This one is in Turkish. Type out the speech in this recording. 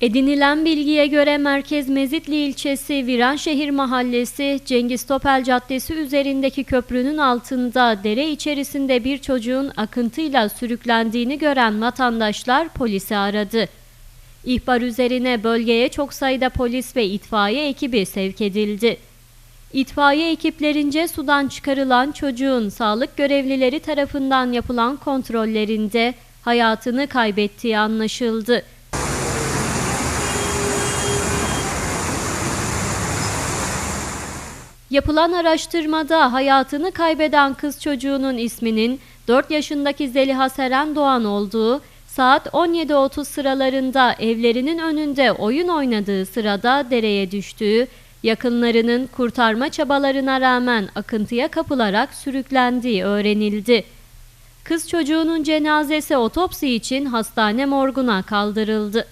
Edinilen bilgiye göre Merkez Mezitli ilçesi Viranşehir Mahallesi Cengiz Topel Caddesi üzerindeki köprünün altında dere içerisinde bir çocuğun akıntıyla sürüklendiğini gören vatandaşlar polisi aradı. İhbar üzerine bölgeye çok sayıda polis ve itfaiye ekibi sevk edildi. İtfaiye ekiplerince sudan çıkarılan çocuğun sağlık görevlileri tarafından yapılan kontrollerinde hayatını kaybettiği anlaşıldı. Yapılan araştırmada hayatını kaybeden kız çocuğunun isminin 4 yaşındaki Zeliha Seren Doğan olduğu, saat 17.30 sıralarında evlerinin önünde oyun oynadığı sırada dereye düştüğü, yakınlarının kurtarma çabalarına rağmen akıntıya kapılarak sürüklendiği öğrenildi. Kız çocuğunun cenazesi otopsi için hastane morguna kaldırıldı.